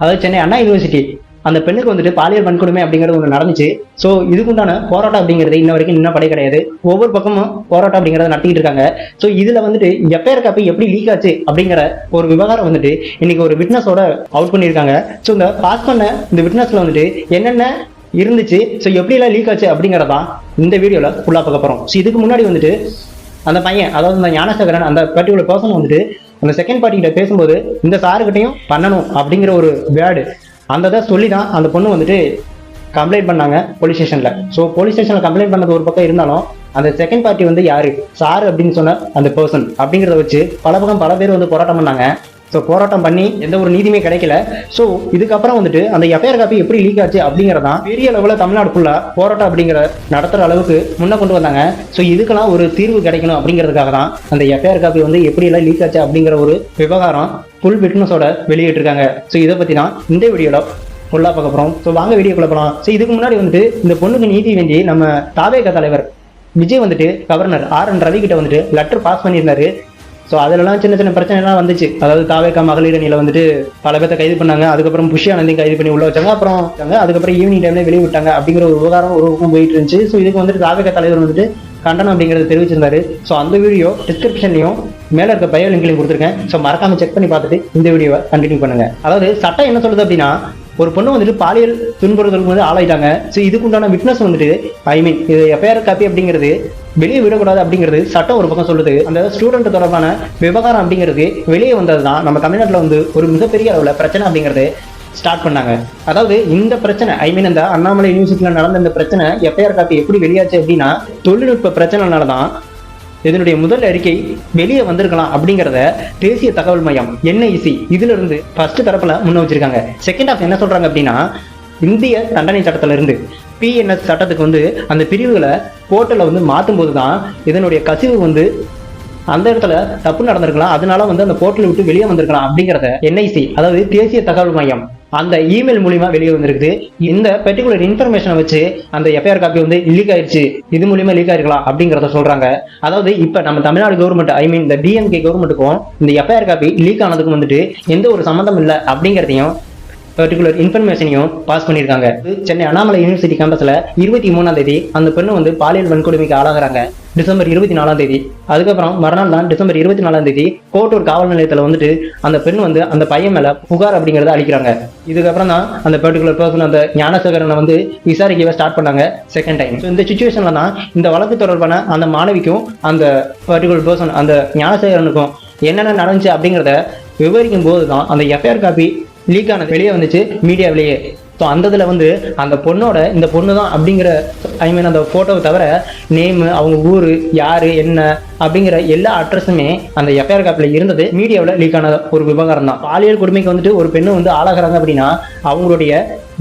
அதாவது சென்னை அண்ணா யூனிவர்சிட்டி அந்த பெண்ணுக்கு வந்துட்டு பாலியல் வன்கொடுமை அப்படிங்கிறது ஒன்று நடந்துச்சு. ஸோ இதுக்குண்டான போராட்டம் அப்படிங்கிறது இன்ன வரைக்கும் இன்னும் படை கிடையாது. ஒவ்வொரு பக்கமும் போராட்டம் அப்படிங்கிறத நடத்திட்டு இருக்காங்க. ஸோ இதில் வந்துட்டு எஃப்ஐஆர் காப்பி எப்படி லீக் ஆச்சு அப்படிங்கிற ஒரு விவகாரம் வந்துட்டு இன்னைக்கு ஒரு விட்னஸோட அவுட் பண்ணியிருக்காங்க. ஸோ இந்த பாஸ் பண்ண இந்த விட்னஸில் வந்துட்டு என்னென்ன இருந்துச்சு? ஸோ எப்படியெல்லாம் லீக் ஆச்சு அப்படிங்கிறதான் இந்த வீடியோவில் ஃபுல்லாக பார்க்க போகிறோம் ஸோ இதுக்கு முன்னாடி வந்துட்டு அந்த பையன் அதாவது அந்த ஞானசேகரன் அந்த பர்டிகுலர் பர்சன் வந்துட்டு அந்த செகண்ட் பார்ட்டிகிட்ட பேசும்போது இந்த சாருக்கிட்டையும் பண்ணணும் அப்படிங்கிற ஒரு வேர்டு. அந்த இதை சொல்லி தான் அந்த பொண்ணு வந்துட்டு கம்ப்ளைண்ட் பண்ணாங்க போலீஸ் ஸ்டேஷனில் ஸோ போலீஸ் ஸ்டேஷனில் கம்ப்ளைண்ட் பண்ணது ஒரு பக்கம் இருந்தாலும் அந்த செகண்ட் பார்ட்டி வந்து யாரு? சார் அப்படின்னு சொன்ன அந்த பர்சன் அப்படிங்கிறத வச்சு பல பக்கம் பல பேர் வந்து போராட்டம் பண்ணாங்க. ஸோ போராட்டம் பண்ணி எந்த ஒரு நீதியுமே கிடைக்கல. ஸோ இதுக்கப்புறம் வந்துட்டு அந்த எஃப்ஐஆர் காப்பி எப்படி லீக் ஆச்சு அப்படிங்கிறதான் பெரிய லெவலில் தமிழ்நாடு ஃபுல்லாக போராட்டம் அப்படிங்கிற நடத்துகிற அளவுக்கு முன்னே கொண்டு வந்தாங்க. ஸோ இதுக்கெல்லாம் ஒரு தீர்வு கிடைக்கணும் அப்படிங்கிறதுக்காக தான் அந்த எஃப்ஐஆர் காப்பி வந்து எப்படியெல்லாம் லீக் ஆச்சு அப்படிங்கிற ஒரு விவகாரம் ஃபுல் விட்னஸோட வெளியிட்டிருக்காங்க. ஸோ இதை பற்றி தான் இந்த வீடியோவில் ஃபுல்லாக பார்க்க போகிறோம் ஸோ வாங்க வீடியோக்குள்ள போகலாம் ஸோ இதுக்கு முன்னாடி வந்துட்டு இந்த பொண்ணுக்கு நீதி வேண்டி நம்ம தாவேக தலைவர் விஜய் வந்துட்டு கவர்னர் ஆர் என் ரவி கிட்ட வந்துட்டு லெட்டர் பாஸ் பண்ணியிருந்தாரு. ஸோ அதிலலாம் சின்ன சின்ன பிரச்சனைலாம் வந்துச்சு. அதாவது காவேக்கா மகளிர் அணியில் வந்துட்டு பல பேர்த்த கைது பண்ணாங்க. அதுக்கப்புறம் புஷி ஆனந்தையும் கைது பண்ணி உள்ள வச்சாங்க. அப்புறம் வச்சாங்க. அதுக்கப்புறம் ஈவினிங் டைம்ல வெளியே விட்டாங்க அப்படிங்கிற ஒரு விவகாரம் ஒரு பக்கம் போயிட்டு இருந்துச்சு. ஸோ இதுக்கு வந்துட்டு காவேக்கா தலைவர் வந்துட்டு கண்டனம் அப்படிங்கிறத தெரிவிச்சிருந்தாரு. ஸோ அந்த வீடியோ டிஸ்கிரிப்ஷன்லையும் மேலே இருக்க பயோ லிங்க்லையும் கொடுத்துருக்கேன். ஸோ மறக்காம செக் பண்ணி பார்த்துட்டு இந்த வீடியோவை கண்டினியூ பண்ணுங்க. அதாவது சட்டம் என்ன சொல்லுது அப்படின்னா ஒரு பொண்ணு வந்துட்டு பாலியல் துன்புறுத்தலுக்கு வந்து ஆளாயிட்டாங்க. ஸோ இதுக்குண்டான விட்னஸ் வந்துட்டு ஐ மீன் இது எஃப்ஐஆர் காப்பி அப்படிங்கிறது வெளியே விடக்கூடாது அப்படிங்கிறது சட்டம் ஒரு பக்கம் சொல்லுது. அந்த ஸ்டூடெண்ட் தொடர்பான விவகாரம் அப்படிங்கிறது வெளியே வந்தது தான் நம்ம தமிழ்நாட்டில் வந்து ஒரு மிகப்பெரிய அளவில் பிரச்சனை அப்படிங்கிறது ஸ்டார்ட் பண்ணாங்க. அதாவது இந்த பிரச்சனை ஐ மீன் இந்த அண்ணாமலை யூனிவர்சிட்டியில் நடந்த இந்த பிரச்சனை எஃப்ஐஆர் காப்பி எப்படி வெளியாச்சு அப்படின்னா தொழில்நுட்ப பிரச்சனைனால தான் இதனுடைய முதல் அறிக்கை வெளியே வந்திருக்கலாம் அப்படிங்கிறத தேசிய தகவல் மையம் என்ஐசி இதுல இருந்து ஃபர்ஸ்ட் தரப்புல முன்ன வச்சிருக்காங்க செகண்ட் ஆஃப் என்ன சொல்றாங்க அப்படின்னா இந்திய தண்டனை சட்டத்திலிருந்து பிஎன்எஸ் சட்டத்துக்கு வந்து அந்த பிரிவுகளை போர்ட்டலில் வந்து மாற்றும் போது தான் இதனுடைய கசிவு வந்து அந்த இடத்துல தப்பு நடந்திருக்கலாம். அதனால வந்து அந்த போர்ட்டல் விட்டு வெளியே வந்திருக்கலாம் அப்படிங்கிறத என்ஐசி அதாவது தேசிய தகவல் மையம் அந்த இமெயில் மூலியமா வெளியே வந்திருக்குது. இந்த பர்டிகுலர் இன்ஃபர்மேஷனை வச்சு அந்த எஃப்ஐஆர் காப்பி வந்து லீக் ஆயிடுச்சு இது மூலியமா லீக் ஆயிருக்கலாம் அப்படிங்கிறத சொல்றாங்க. அதாவது இப்ப நம்ம தமிழ்நாடு கவர்மெண்ட் ஐ மீன் இந்த டிஎம்கே கவர்மெண்ட்டுக்கும் இந்த எஃப்ஐஆர் காப்பி லீக் ஆனதுக்கும் வந்துட்டு எந்த ஒரு சம்மந்தம் இல்லை அப்படிங்கிறதையும் பர்டிகுலர் இன்ஃபர்மேஷனையும் பாஸ் பண்ணியிருக்காங்க. இது சென்னை அண்ணாமலை யூனிவர்சிட்டி கேம்பஸில் இருபத்தி மூணாம் தேதி அந்த பெண்ணு வந்து பாலியல் வன்கொடுமைக்கு ஆளாகிறாங்க. டிசம்பர் இருபத்தி நாலாம் தேதி. அதுக்கப்புறம் மறுநாள் தான் டிசம்பர் இருபத்தி நாலாம் தேதி கோட்டூர் காவல் நிலையத்தில் வந்துட்டு அந்த பெண் வந்து அந்த பையன் மேல புகார் அப்படிங்கிறத அளிக்கிறாங்க. இதுக்கப்புறம் தான் அந்த பர்டிகுலர் பர்சன் அந்த ஞானசேகரனை வந்து விசாரிக்கவே ஸ்டார்ட் பண்ணாங்க செகண்ட் டைம் இந்த சுச்சுவேஷன்ல தான் இந்த வழக்கு தொடர்பான அந்த மாணவிக்கும் அந்த பர்டிகுலர் பர்சன் அந்த ஞானசேகரனுக்கும் என்னென்ன நடந்துச்சு அப்படிங்கிறத விவரிக்கும் போது தான் அந்த எஃப்ஐஆர் காப்பி லீக் ஆனது வெளியே வந்துச்சு மீடியாவிலேயே ஸோ அந்த இதில் வந்து அந்த பொண்ணோட இந்த பொண்ணு தான் அப்படிங்கிற ஐ மீன் அந்த ஃபோட்டோவை தவிர நேமு அவங்க ஊர் யார் என்ன அப்படிங்கிற எல்லா அட்ரஸுமே அந்த எஃப்ஐஆர் காப்பில் இருந்தது. மீடியாவில் லீக் ஆன ஒரு விவகாரம் தான் பாலியல் கொடுமைக்கு வந்துட்டு ஒரு பெண்ணு வந்து ஆளாகிறாங்க அப்படின்னா அவங்களுடைய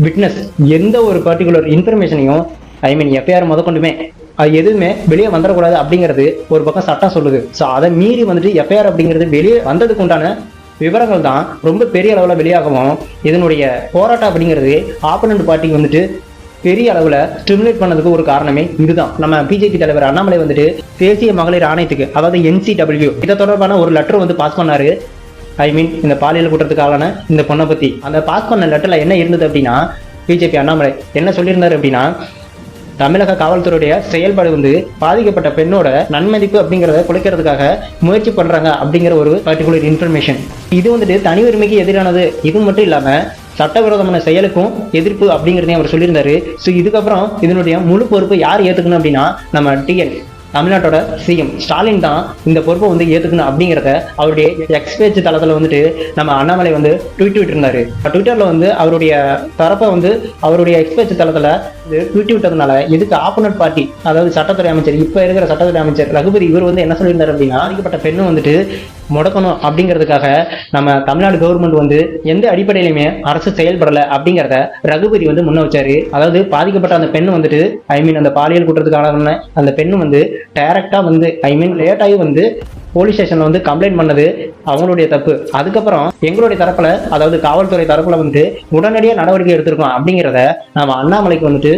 விட்னஸ் எந்த ஒரு பர்டிகுலர் இன்ஃபர்மேஷனையும் ஐ மீன் எஃப்ஐஆர் முதற்கொண்டுமே அது எதுவுமே வெளியே வந்துடக்கூடாது அப்படிங்கிறது ஒரு பக்கம் சட்டம் சொல்லுது. ஸோ அதை மீறி வந்துட்டு எஃப்ஐஆர் அப்படிங்கிறது வெளியே வந்ததுக்கு உண்டான விவரங்கள் தான் ரொம்ப பெரிய அளவில் வெளியாகவும் இதனுடைய போராட்டம் அப்படிங்கிறது ஆப்பனண்ட் பார்ட்டிக்கு வந்துட்டு பெரிய அளவில் ஸ்டிமுலேட் பண்ணதுக்கு ஒரு காரணமே இதுதான். நம்ம பிஜேபி தலைவர் அண்ணாமலை வந்துட்டு தேசிய மகளிர் ஆணையத்துக்கு அதாவது என்சிடபிள்யூ இதை தொடர்பான ஒரு லெட்டர் வந்து பாஸ் பண்ணாரு. ஐ மீன் இந்த பாலியல் குற்றத்துக்கான இந்த பொண்ணை பற்றி அந்த பாஸ் பண்ண லெட்டரில் என்ன இருந்தது அப்படின்னா பிஜேபி அண்ணாமலை என்ன சொல்லியிருந்தார் அப்படின்னா தமிழக காவல்துறையுடைய செயல்பாடு வந்து பாதிக்கப்பட்ட பெண்ணோட நன்மதிப்பு அப்படிங்கிறத குலைக்கிறதுக்காக முயற்சி பண்றாங்க அப்படிங்கிற ஒரு பர்டிகுலர் இன்ஃபர்மேஷன் இது வந்துட்டு தனி உரிமைக்கு எதிரானது. இது மட்டும் இல்லாம சட்டவிரோதமான செயலுக்கும் எதிர்ப்பு அப்படிங்கிறதையும் அவர் சொல்லியிருந்தாரு. ஸோ இதுக்கப்புறம் இதனுடைய முழு பொறுப்பு யார் ஏத்துக்கணும் அப்படின்னா நம்ம டிஎன் தமிழ்நாட்டோட சிஎம் ஸ்டாலின் தான் இந்த பொறுப்பை வந்து ஏத்துக்கணும் அப்படிங்கிறத அவருடைய எக்ஸ் பேஜ் தளத்தில் வந்துட்டு நம்ம அண்ணாமலை வந்து ட்வீட் விட்டுருந்தாரு ட்விட்டரில் வந்து அவருடைய தரப்பை வந்து அவருடைய எக்ஸ் பேஜ் தளத்தில் ட்வீட் விட்டதுனால இதுக்கு ஆப்போனட் பார்ட்டி அதாவது சட்டத்துறை அமைச்சர் இப்போ இருக்கிற சட்டத்துறை அமைச்சர் ரகுபதி இவர் வந்து என்ன சொல்லியிருந்தார் அப்படின்னா பாதிக்கப்பட்ட பெண்ணு வந்துட்டு முடக்கணும் அப்படிங்கிறதுக்காக நம்ம தமிழ்நாடு கவர்மெண்ட் வந்து எந்த அடிப்படையிலுமே அரசு செயல்படலை அப்படிங்கிறத ரகுபதி வந்து முன்ன வச்சாரு. அதாவது பாதிக்கப்பட்ட அந்த பெண் வந்துட்டு ஐ மீன் அந்த பாலியல் குற்றத்துக்கான அந்த பெண் வந்து டைரக்டா வந்து ஐ மீன் லேட்டாகி வந்து போலீஸ் ஸ்டேஷன்ல வந்து கம்ப்ளைண்ட் பண்ணது அவங்களுடைய தப்பு. அதுக்கப்புறம் எங்களுடைய தரப்புல அதாவது காவல்துறை தரப்புல வந்து உடனடியாக நடவடிக்கை எடுத்திருக்கோம் அப்படிங்கிறத நம்ம அண்ணாமலைக்கு வந்துட்டு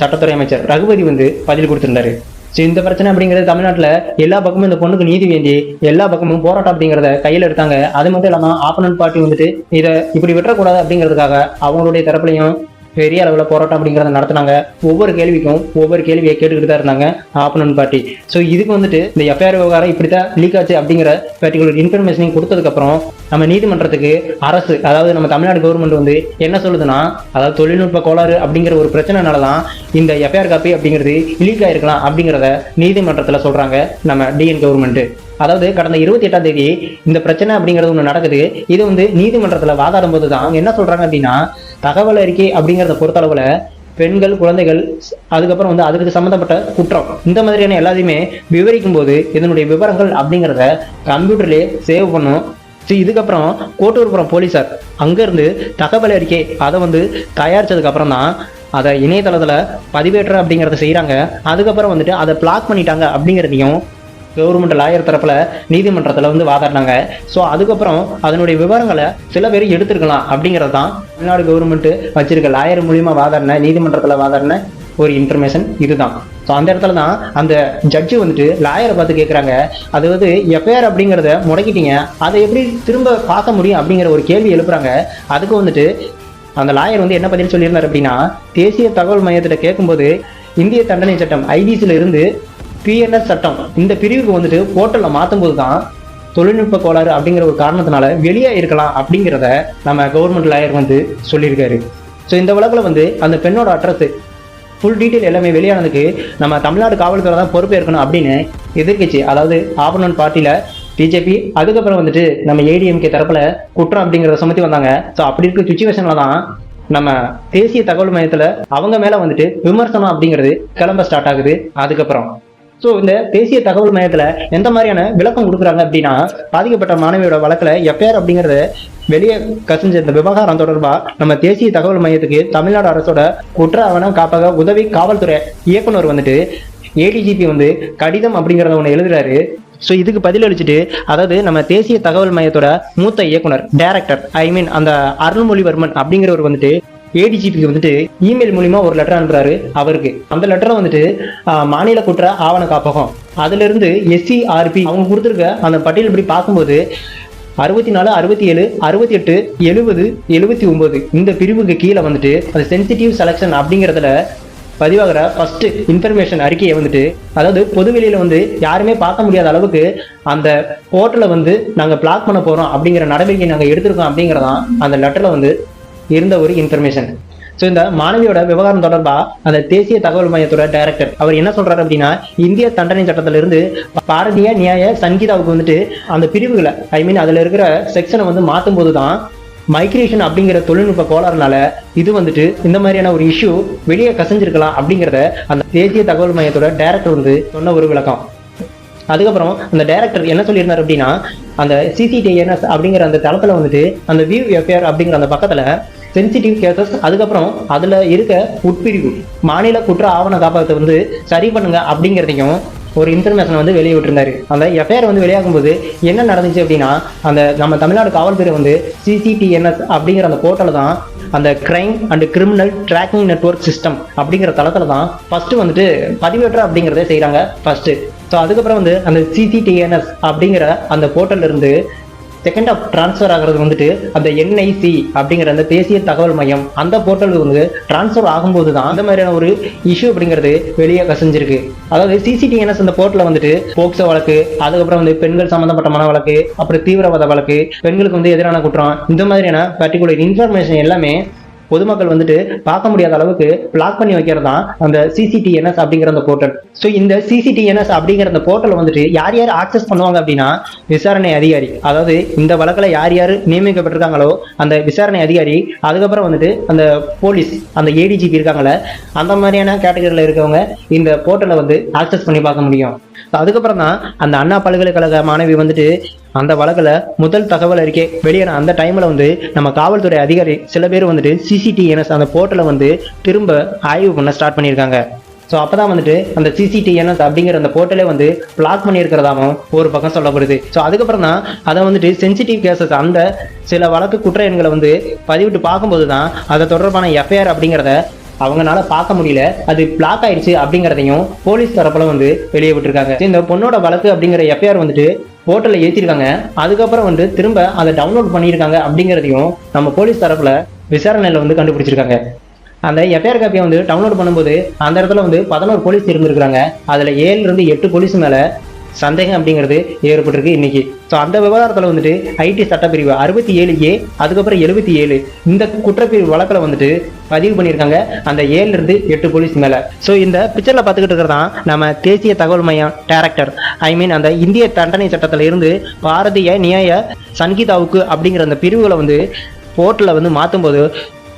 சட்டத்துறை அமைச்சர் ரகுபதி வந்து பதில் கொடுத்திருந்தாரு. ஸோ இந்த பிரச்சனை அப்படிங்கிறது தமிழ்நாட்டில் எல்லா பக்கமும் இந்த பொண்ணுக்கு நீதி வேண்டி எல்லா பக்கமும் போராட்டம் அப்படிங்கிறத கையில் எடுத்தாங்க. அது மட்டும் இல்லாமல் ஆப்பனன்ட் பார்ட்டி வந்துட்டு இதை இப்படி விட்டுறக்கூடாது அப்படிங்கிறதுக்காக அவங்களுடைய தரப்புலையும் பெரிய அளவில் போராட்டம் அப்படிங்கிறத நடத்துனாங்க. ஒவ்வொரு கேள்விக்கும் ஒவ்வொரு கேள்வியை கேட்டுக்கிட்டு தான் இருந்தாங்க ஆப்பனன் பார்ட்டி ஸோ இதுக்கு வந்துட்டு இந்த எஃப்ஐஆர் விவகாரம் இப்படி தான் லீக் ஆச்சு அப்படிங்கிற பர்டிகுலர் இன்ஃபர்மேஷனையும் கொடுத்ததுக்கப்புறம் நம்ம நீதிமன்றத்துக்கு அரசு அதாவது நம்ம தமிழ்நாடு கவர்மெண்ட் வந்து என்ன சொல்லுதுன்னா அதாவது தொழில்நுட்ப கோளாறு அப்படிங்கிற ஒரு பிரச்சனைனால தான் இந்த எஃப்ஐஆர் காப்பி அப்படிங்கிறது லீக் ஆகிருக்கலாம் அப்படிங்கிறத நீதிமன்றத்தில் சொல்கிறாங்க நம்ம டிஎன் கவர்மெண்ட்டு அதாவது கடந்த இருபத்தி எட்டாம் தேதி இந்த பிரச்சனை அப்படிங்கிறது ஒன்று நடக்குது. இது வந்து நீதிமன்றத்தில் வாதாடும் போது தான் அவங்க என்ன சொல்கிறாங்க அப்படின்னா தகவல் அறிக்கை அப்படிங்கிறத பொறுத்தளவில் பெண்கள் குழந்தைகள் அதுக்கப்புறம் வந்து அதுக்கு சம்மந்தப்பட்ட குற்றம். இந்த மாதிரியான எல்லாத்தையுமே விவரிக்கும் போது இதனுடைய விவரங்கள் அப்படிங்கிறத கம்ப்யூட்டர்லேயே சேவ் பண்ணும். ஸோ இதுக்கப்புறம் கோட்டூர்புரம் போலீஸார் அங்கேருந்து தகவல் அறிக்கை அதை வந்து தயாரித்ததுக்கப்புறம் தான் அதை இணையதளத்தில் பதிவேற்ற அப்படிங்கிறத செய்கிறாங்க அதுக்கப்புறம் வந்துட்டு அதை பிளாக் பண்ணிட்டாங்க அப்படிங்கிறதையும் கவர்மெண்ட் லாயர் தரப்புல நீதிமன்றத்தில் வந்து வாதாடினாங்க. ஸோ அதுக்கப்புறம் அதனுடைய விவரங்களை சில பேர் எடுத்திருக்கலாம் அப்படிங்கிறது தான் தமிழ்நாடு கவர்மெண்ட் வச்சிருக்க லாயர் மூலியமா வாதாடின நீதிமன்றத்தில் வாதாடின ஒரு இன்ஃபர்மேஷன் இதுதான். ஸோ அந்த இடத்துல தான் அந்த ஜட்ஜு வந்துட்டு லாயரை பார்த்து கேட்குறாங்க அது வந்து எஃப்ஐஆர் அப்படிங்கிறத முடக்கிட்டீங்க. அதை எப்படி திரும்ப பார்க்க முடியும்? அப்படிங்கிற ஒரு கேள்வி எழுப்புறாங்க. அதுக்கு வந்துட்டு அந்த லாயர் வந்து என்ன பதில் சொல்லியிருந்தார் அப்படின்னா தேசிய தகவல் மையத்திட்ட கேட்கும்போது இந்திய தண்டனை சட்டம் ஐபிசியில் இருந்து பிஎன்எஸ் சட்டம். இந்த பிரிவுக்கு வந்துட்டு போர்ட்டலில் மாற்றும் போது தான் தொழில்நுட்ப கோளாறு அப்படிங்கிற ஒரு காரணத்தினால வெளியே இருக்கலாம் அப்படிங்கிறத நம்ம கவர்மெண்ட் லாயர் வந்து சொல்லியிருக்காரு. ஸோ இந்த வழக்கில் வந்து அந்த பெண்ணோட அட்ரஸ் ஃபுல் டீட்டெயில் எல்லாமே வெளியானதுக்கு நம்ம தமிழ்நாடு காவல்துறை தான் பொறுப்பேற்கணும் அப்படின்னு எதிர்கட்சி அதாவது ஆப்பனன்ட் பார்ட்டியில் பிஜேபி அதுக்கப்புறம் வந்துட்டு நம்ம ஏடிஎம்கே தரப்பில் குற்றம் அப்படிங்கிறத சுமத்தி வந்தாங்க. ஸோ அப்படி இருக்க சுச்சுவேஷனில் தான் நம்ம தேசிய தகவல் மையத்தில் அவங்க மேலே வந்துட்டு விமர்சனம் அப்படிங்கிறது கிளம்ப ஸ்டார்ட் ஆகுது. அதுக்கப்புறம் ஸோ இந்த தேசிய தகவல் மையத்தில் எந்த மாதிரியான விளக்கம் கொடுக்குறாங்க அப்படின்னா பாதிக்கப்பட்ட மாணவியோட வழக்கில் எஃப்ஐஆர் அப்படிங்கிறத வெளியே கசிஞ்ச இந்த விவகாரம் தொடர்பாக நம்ம தேசிய தகவல் மையத்துக்கு தமிழ்நாடு அரசோட குற்ற ஆவணம் காப்பக உதவி காவல்துறை இயக்குனர் வந்துட்டு ஏடிஜிபி வந்து கடிதம் அப்படிங்கிறத ஒன்று எழுதுறாரு. ஸோ இதுக்கு பதிலளிச்சுட்டு அதாவது நம்ம தேசிய தகவல் மையத்தோட மூத்த இயக்குனர் டைரக்டர் ஐ மீன் அந்த அருள்மொழிவர்மன் அப்படிங்கிறவர் வந்துட்டு ஏடிஜிபிக்கு வந்துட்டு இமெயில் மூலிமா ஒரு லெட்டர் அனுப்புறாரு அவருக்கு. அந்த லெட்டரை வந்துட்டு மாநில குற்ற ஆவண காப்பகம். அதிலிருந்து எஸ்சிஆர்பி அவங்க கொடுத்துருக்க அந்த பட்டியல் இப்படி பார்க்கும்போது அறுபத்தி நாலு அறுபத்தி ஏழு அறுபத்தி எட்டு எழுபது எழுபத்தி ஒன்பது இந்த பிரிவுக்கு கீழே வந்துட்டு அந்த சென்சிட்டிவ் செலெக்ஷன் அப்படிங்கிறதுல பதிவாகிற ஃபர்ஸ்ட் இன்ஃபர்மேஷன் அறிக்கையை வந்துட்டு அதாவது பொதுவெளியில வந்து யாருமே பார்க்க முடியாத அளவுக்கு அந்த போர்ட்டலை வந்து நாங்கள் பிளாக் பண்ண போகிறோம் அப்படிங்கிற நடவடிக்கை நாங்கள் எடுத்திருக்கோம் அப்படிங்கிறதான் அந்த லெட்டரில் வந்து இருந்த ஒரு இன்ஃபர்மேஷன் ஸோ இந்த மாணவியோட விவகாரம் தொடர்பா அந்த தேசிய தகவல் மையத்தோட டைரக்டர் அவர் என்ன சொல்றாரு அப்படின்னா இந்திய தண்டனை சட்டத்திலிருந்து பாரதிய நியாய சங்கீதாவுக்கு வந்துட்டு அந்த பிரிவுகளை ஐ மீன் அதுல இருக்கிற செக்ஷனை வந்து மாற்றும் போது தான் மைக்ரேஷன் அப்படிங்கிற தொழில்நுட்ப கோளாறுனால இது வந்துட்டு இந்த மாதிரியான ஒரு இஷ்யூ வெளியே கசஞ்சிருக்கலாம் அப்படிங்கிறத அந்த தேசிய தகவல் மையத்தோட டைரக்டர் வந்து சொன்ன ஒரு விளக்கம். அதுக்கப்புறம் அந்த டைரக்டர் என்ன சொல்லியிருந்தார் அப்படின்னா அந்த சிசிடிஎன்எஸ் அப்படிங்கிற அந்த தளத்துல வந்துட்டு அந்த வியூ எஃப்ஐஆர் அப்படிங்கிற அந்த பக்கத்துல சென்சிட்டிவ் கேசஸ் அதுக்கப்புறம் அதில் இருக்க உட்பிரிவு மாநில குற்ற ஆவண காப்பகத்தை வந்து சரி பண்ணுங்க அப்படிங்கிறதையும் ஒரு இன்ஃபர்மேஷன் வந்து வெளியே விட்டுருந்தாரு. அந்த எஃப்ஐஆர் வந்து வெளியாகும்போது என்ன நடந்துச்சு அப்படின்னா அந்த நம்ம தமிழ்நாடு காவல்துறை வந்து சிசிடிஎன்எஸ் அப்படிங்கிற அந்த போர்ட்டல தான் அந்த crime and criminal tracking network system அப்படிங்கிற தளத்தில் தான் ஃபர்ஸ்ட் வந்துட்டு பதிவேற்ற அப்படிங்கிறதே செய்கிறாங்க ஃபர்ஸ்ட் ஸோ அதுக்கப்புறம் வந்து அந்த சிசிடிஎன்எஸ் அப்படிங்கிற அந்த போர்ட்டல் இருந்து செகண்ட் ஆஃப் ட்ரான்ஸ்ஃபர் ஆகிறது வந்துட்டு அந்த என்ஐசி அப்படிங்கிற அந்த தேசிய தகவல் மையம். அந்த போர்ட்டலுக்கு வந்து ட்ரான்ஸ்ஃபர் ஆகும்போது தான் அந்த மாதிரியான ஒரு இஷ்யூ அப்படிங்கிறது வெளியே கசிஞ்சிருக்கு. அதாவது சிசிடிஎன்எஸ் அந்த போர்ட்டில் வந்துட்டு போக்சோ வழக்கு அதுக்கப்புறம் வந்து பெண்கள் சம்பந்தப்பட்ட மன வழக்கு அப்புறம் தீவிரவாத வழக்கு பெண்களுக்கு வந்து எதிரான குற்றம் இந்த மாதிரியான பர்டிகுலர் இன்ஃபர்மேஷன் எல்லாமே பொதுமக்கள் வந்துட்டு பார்க்க முடியாத அளவுக்கு பிளாக் பண்ணி வைக்கிறது தான் அந்த சிசிடிஎன்எஸ் அப்படிங்கிற அந்த போர்ட்டல் ஸோ இந்த சிசிடிஎன்எஸ் அப்படிங்கிற அந்த போர்ட்டல் வந்துட்டு யார் யார் ஆக்சஸ் பண்ணுவாங்க அப்படின்னா விசாரணை அதிகாரி. அதாவது இந்த வழக்கில் யார் யார் நியமிக்கப்பட்டிருக்காங்களோ அந்த விசாரணை அதிகாரி அதுக்கப்புறம் வந்துட்டு அந்த போலீஸ் அந்த ஏடிஜிபி இருக்காங்களே அந்த மாதிரியான கேட்டகரியில் இருக்கவங்க இந்த போர்ட்டலை வந்து ஆக்சஸ் பண்ணி பார்க்க முடியும். அதுக்கப்புறம் தான் அந்த அண்ணா பல்கலைக்கழக மாணவி வந்துட்டு அந்த வழக்கில் முதல் தகவல் அறிக்கை வெளியான அந்த டைமில் வந்து நம்ம காவல்துறை அதிகாரி சில பேர் வந்துட்டு சிசிடிஎன்எஸ் அந்த போர்ட்டலை வந்து திரும்ப ஆய்வு பண்ண ஸ்டார்ட் பண்ணியிருக்காங்க. ஸோ அப்போ தான் வந்துட்டு அந்த சிசிடிஎன்எஸ் அப்படிங்கிற அந்த போர்ட்டலே வந்து பிளாக் பண்ணியிருக்கிறதாகவும் ஒரு பக்கம் சொல்லப்படுது. ஸோ அதுக்கப்புறம் தான் அதை வந்துட்டு சென்சிட்டிவ் கேசஸ் அந்த சில வழக்கு குற்ற எண்களை வந்து பதிவிட்டு பார்க்கும்போது தான் அதை தொடர்பான எஃப்ஐஆர் அப்படிங்கிறத அவங்கனால பார்க்க முடியல. அது பிளாக் ஆயிடுச்சு அப்படிங்கிறதையும் போலீஸ் தரப்புல வந்து வெளியே விட்டுருக்காங்க. இந்த பொண்ணோட வழக்கு அப்படிங்கிற எஃப்ஐஆர் வந்துட்டு போர்ட்டலில் ஏற்றிருக்காங்க அதுக்கப்புறம் வந்து திரும்ப அதை டவுன்லோட் பண்ணியிருக்காங்க அப்படிங்கிறதையும் நம்ம போலீஸ் தரப்புல விசாரணையில் வந்து கண்டுபிடிச்சிருக்காங்க. அந்த எஃப்ஐஆர் காப்பியை வந்து டவுன்லோட் பண்ணும்போது அந்த இடத்துல வந்து பதினோரு போலீஸ் இருந்திருக்காங்க அதில் ஏழுலேருந்து எட்டு போலீஸ் மேலே சந்தேகம் அப்படிங்கிறது ஏற்பட்டிருக்கு இன்னைக்கு. ஸோ அந்த விவகாரத்தில் வந்துட்டு ஐடி சட்டப்பிரிவு அறுபத்தி ஏழு ஏ அதுக்கப்புறம் எழுபத்தி ஏழு இந்த குற்றப்பிரிவு வழக்கில் வந்துட்டு பதிவு பண்ணியிருக்காங்க. அந்த ஏழுல இருந்து எட்டு போலீஸ் மேலே. ஸோ இந்த பிக்சரில் பார்த்துக்கிட்டு இருக்கிறது தான் நம்ம தேசிய தகவல் மையம் டேரக்டர் ஐ மீன் அந்த இந்திய தண்டனை சட்டத்தில் இருந்து பாரதிய நியாய சங்கீதாவுக்கு அப்படிங்கிற அந்த பிரிவுகளை வந்து போர்ட்டில் வந்து மாற்றும்போது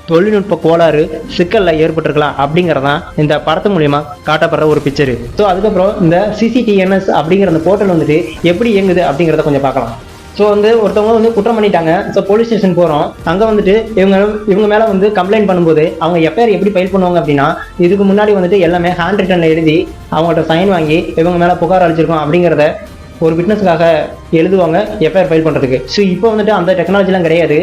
தொழில்நுட்ப கோளாறு சிக்கல்ல ஏற்பட்டிருக்கலாம் அப்படிங்கறதான் இந்த படத்து மூலியமா காட்டப்படுற ஒரு பிக்சர் ஸோ அதுக்கப்புறம் இந்த சிசிடிஎன்எஸ் அப்படிங்கிற அந்த போர்ட்டல் வந்துட்டு எப்படி இயங்குது அப்படிங்கிறத கொஞ்சம் பார்க்கலாம். ஸோ வந்து ஒருத்தவங்க வந்து குற்றம் பண்ணிட்டாங்க. ஸோ போலீஸ் ஸ்டேஷன் போகிறோம் அங்கே வந்துட்டு இவங்க இவங்க மேலே வந்து கம்ப்ளைண்ட் பண்ணும்போது அவங்க எஃப்ஐஆர் எப்படி ஃபைல் பண்ணுவாங்க அப்படின்னா இதுக்கு முன்னாடி வந்துட்டு எல்லாமே ஹேண்ட் ரிட்டனில் எழுதி அவங்கள்ட்ட சைன் வாங்கி இவங்க மேலே புகார் அளிச்சிருக்கோம் அப்படிங்கிறத ஒரு விட்னஸ்க்காக எழுதுவாங்க எஃப்ஐஆர் ஃபைல் பண்ணுறதுக்கு ஸோ இப்போ வந்துட்டு அந்த டெக்னாலஜிலாம் கிடையாது.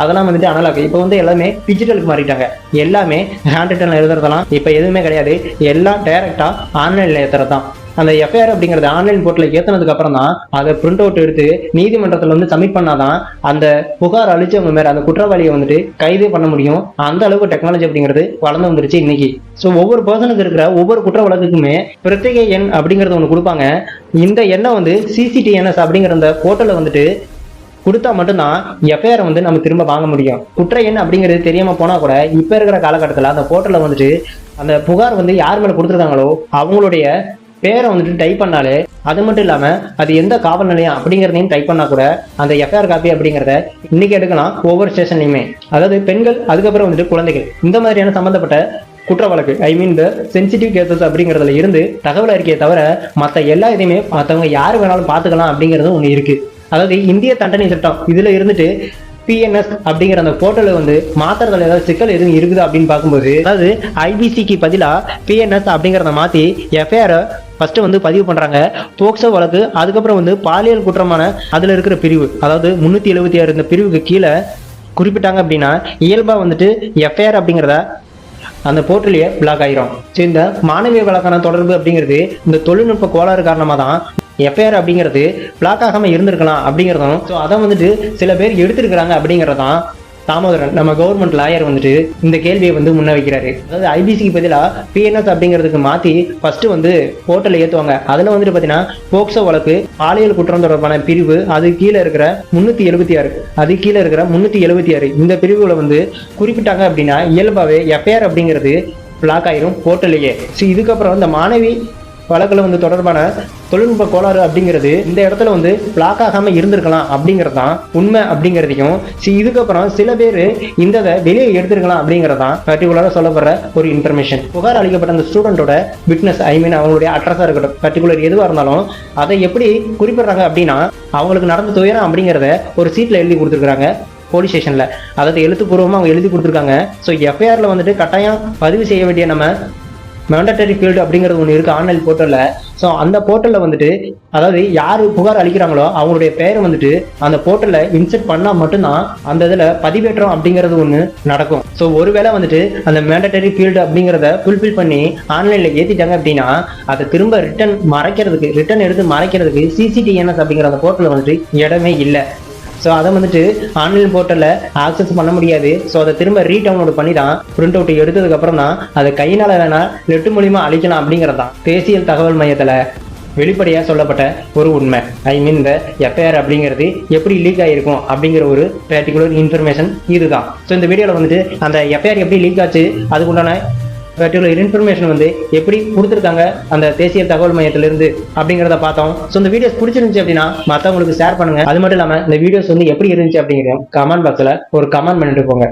அதெல்லாம் வந்துட்டு அனலாக் இப்போ வந்து எல்லாமே டிஜிட்டலுக்கு மாறிட்டாங்க. எல்லாமே ஹேண்ட் ரிட்டனில் எழுதுறதெல்லாம் இப்போ எதுவுமே கிடையாது. எல்லாம் டைரெக்டாக ஆன்லைனில் ஏற்றுறது தான் அந்த எஃப்ஐஆர் அப்படிங்கிறது ஆன்லைன் போர்ட்டில் ஏற்றினதுக்கு அப்புறம் தான் அதை பிரிண்ட் அவுட் எடுத்து நீதிமன்றத்தில் வந்து சப்மிட் பண்ணாதான் அந்த புகார் அழிச்சவங்க மேலே அந்த குற்றவாளியை வந்துட்டு கைது பண்ண முடியும். அந்த அளவுக்கு டெக்னாலஜி அப்படிங்கிறது வளர்ந்து வந்துருச்சு இன்னைக்கு. ஸோ ஒவ்வொரு பர்சனுக்கு இருக்கிற ஒவ்வொரு குற்ற வழக்குக்குமே பிரத்யேக எண் அப்படிங்கிறது ஒன்று கொடுப்பாங்க. இந்த எண்ணை வந்து சிசிடிஎன்எஸ் அப்படிங்கிற அந்த போர்ட்டலில் வந்துட்டு கொடுத்தா மட்டும்தான் எஃப்ஐஆரை வந்து நம்ம திரும்ப வாங்க முடியும். குற்ற எண் அப்படிங்கிறது தெரியாம போனா கூட இப்ப இருக்கிற காலகட்டத்தில் அந்த போர்ட்டலில் வந்துட்டு அந்த புகார் வந்து யார் மேலே கொடுத்துருக்காங்களோ அவங்களுடைய பேரை வந்துட்டு டைப் பண்ணாலே அது மட்டும் இல்லாமல் அது எந்த காவல் நிலையம் அப்படிங்கிறதையும் டைப் பண்ணால் கூட அந்த எஃப்ஐஆர் காப்பி அப்படிங்கிறத இன்னைக்கு எடுக்கலாம் ஒவ்வொரு ஸ்டேஷன்லையுமே அதாவது பெண்கள் அதுக்கப்புறம் வந்துட்டு குழந்தைகள். இந்த மாதிரியான சம்பந்தப்பட்ட குற்ற வழக்கு ஐ மீன் இந்த சென்சிட்டிவ் கேசஸ் அப்படிங்கிறதுல இருந்து தகவல் அறிக்கையை தவிர மற்ற எல்லா இதையுமே மற்றவங்க யார் வேணாலும் பார்த்துக்கலாம் அப்படிங்கிறது ஒன்று இருக்குது அதாவது இந்திய தண்டனை சட்டம் இதில் இருந்துட்டு பிஎன்எஸ் அப்படிங்கிற அந்த போர்ட்டலை வந்து மாத்துறதுல ஏதாவது சிக்கல் எதுவும் இருக்குது அப்படின்னு பார்க்கும்போது அதாவது ஐபிசிக்கு பதிலாக பிஎன்எஸ் அப்படிங்கிறத மாற்றி எஃப்ஐஆரை ஃபஸ்ட்டு வந்து பதிவு பண்ணுறாங்க போக்சோ வழக்கு அதுக்கப்புறம் வந்து பாலியல் குற்றமான அதில் இருக்கிற பிரிவு அதாவது முந்நூற்றி எழுபத்தி ஆறு இந்த பிரிவுக்கு கீழே குறிப்பிட்டாங்க அப்படின்னா இயல்பாக வந்துட்டு எஃப்ஐஆர் அப்படிங்கிறத அந்த போர்ட்டலையே பிளாக் ஆகிரும் சரி இந்த மாணவிய வழக்கான தொடர்பு அப்படிங்கிறது இந்த தொழில்நுட்ப கோளாறு காரணமாக தான் எஃப்ஐஆர் அப்படிங்கிறது பிளாக் ஆகாமல் இருந்திருக்கலாம் அப்படிங்கிறதும் ஸோ அதை வந்துட்டு சில பேர் எடுத்திருக்கிறாங்க அப்படிங்கிறதான் தாமோதரன் நம்ம கவர்மெண்ட் லாயர் வந்துட்டு இந்த கேள்வியை வந்து முன்ன வைக்கிறாரு அதாவது ஐபிசிக்கு பதிலாக பிஎன்எஸ் அப்படிங்கிறதுக்கு மாற்றி ஃபர்ஸ்ட் வந்து போர்ட்டலில் ஏற்றுவாங்க அதில் வந்துட்டு பார்த்தீங்கன்னா போக்சோ வழக்கு பாலியல் குற்றம் தொடர்பான பிரிவு அது கீழே இருக்கிற முந்நூற்றி எழுபத்தி ஆறு அது கீழே இருக்கிற முந்நூற்றி எழுபத்தி ஆறு. இந்த பிரிவுகளை வந்து குறிப்பிட்டாங்க அப்படின்னா இயல்பாகவே எஃப்ஐஆர் அப்படிங்கிறது பிளாக் ஆயிரும் போர்ட்டலையே ஸோ இதுக்கப்புறம் இந்த மாணவி வழக்கில் வந்து தொடர்பான தொழில்நுட்ப கோளாறு அப்படிங்கிறது இந்த இடத்துல வந்து பிளாக் ஆகாமல் இருந்திருக்கலாம் அப்படிங்கிறது தான் உண்மை அப்படிங்கிறதையும் சி இதுக்கப்புறம் சில பேர் இந்த வெளியே எடுத்திருக்கலாம் அப்படிங்கிறதான் பர்டிகுலராக சொல்லப்படுற ஒரு இன்ஃபர்மேஷன் புகார் அளிக்கப்பட்ட அந்த ஸ்டூடெண்ட்டோட விட்னஸ் ஐ மீன் அவங்களுடைய அட்ரஸாக இருக்கட்டும் பர்டிகுலர் எதுவாக இருந்தாலும் அதை எப்படி குறிப்பிடுறாங்க அப்படின்னா அவங்களுக்கு நடந்த துயரம் அப்படிங்கிறத ஒரு சீட்டில் எழுதி கொடுத்துருக்குறாங்க போலீஸ் ஸ்டேஷனில் அதாவது எழுத்துப்பூர்வமாக அவங்க எழுதி கொடுத்துருக்காங்க. ஸோ எஃப்ஐஆரில் வந்துட்டு கட்டாயம் பதிவு செய்ய வேண்டிய நம்ம மேண்டட்டரி ஃபீல்டு அப்படிங்கிறது ஒன்று இருக்குது ஆன்லைன் போர்ட்டலில் ஸோ அந்த போர்ட்டலில் வந்துட்டு அதாவது யார் புகார் அளிக்கிறாங்களோ அவங்களுடைய பெயரை வந்துட்டு அந்த போர்ட்டலில் இன்செர்ட் பண்ணால் மட்டும்தான் அந்த இதில் பதிவேற்றம் அப்படிங்கிறது ஒன்று நடக்கும். ஸோ ஒருவேளை வந்துட்டு அந்த மேண்டட்டரி ஃபீல்டு அப்படிங்கிறத ஃபுல்ஃபில் பண்ணி ஆன்லைனில் ஏற்றிட்டாங்க அப்படின்னா அதை திரும்ப ரிட்டன் மறைக்கிறதுக்கு ரிட்டன் எடுத்து மறைக்கிறதுக்கு சிசிடிஎன்எஸ் அப்படிங்கிற அந்த போர்ட்டலில் வந்துட்டு இடமே இல்லை. ஸோ அதை வந்துட்டு ஆன்லைன் போர்ட்டலில் ஆக்சஸ் பண்ண முடியாது. ஸோ அதை திரும்ப ரீடவுன்லோட் பண்ணி தான் பிரிண்ட் அவுட் எடுத்ததுக்கப்புறம் தான் அதை கையினால் வேணால் நெட்டு மூலியமாக அழிக்கலாம் அப்படிங்கிறது தான். தேசிய தகவல் மையத்தில் வெளிப்படையாக சொல்லப்பட்ட ஒரு உண்மை. ஐ மீன் இந்த எஃப்ஐஆர் அப்படிங்கிறது எப்படி லீக் ஆகிருக்கும் அப்படிங்கிற ஒரு பர்டிகுலர் இன்ஃபர்மேஷன் இதுதான். ஸோ இந்த வீடியோவில் வந்துட்டு அந்த எஃப்ஐஆர் எப்படி லீக் ஆச்சு அதுக்குண்டான பர்டிகுலர் இன்ஃபர்மேஷன் வந்து எப்படி கொடுத்துருக்காங்க அந்த தேசிய தகவல் மையத்திலிருந்து அப்படிங்கிறத பார்த்தோம். ஸோ இந்த வீடியோஸ் பிடிச்சிருந்துச்சு அப்படின்னா மற்றவங்களுக்கு ஷேர் பண்ணுங்க. அது மட்டும் இல்லாமல் இந்த வீடியோஸ் வந்து எப்படி இருந்துச்சு அப்படிங்கிற கமெண்ட் பாக்ஸில் ஒரு கமெண்ட் பண்ணிட்டு போங்க.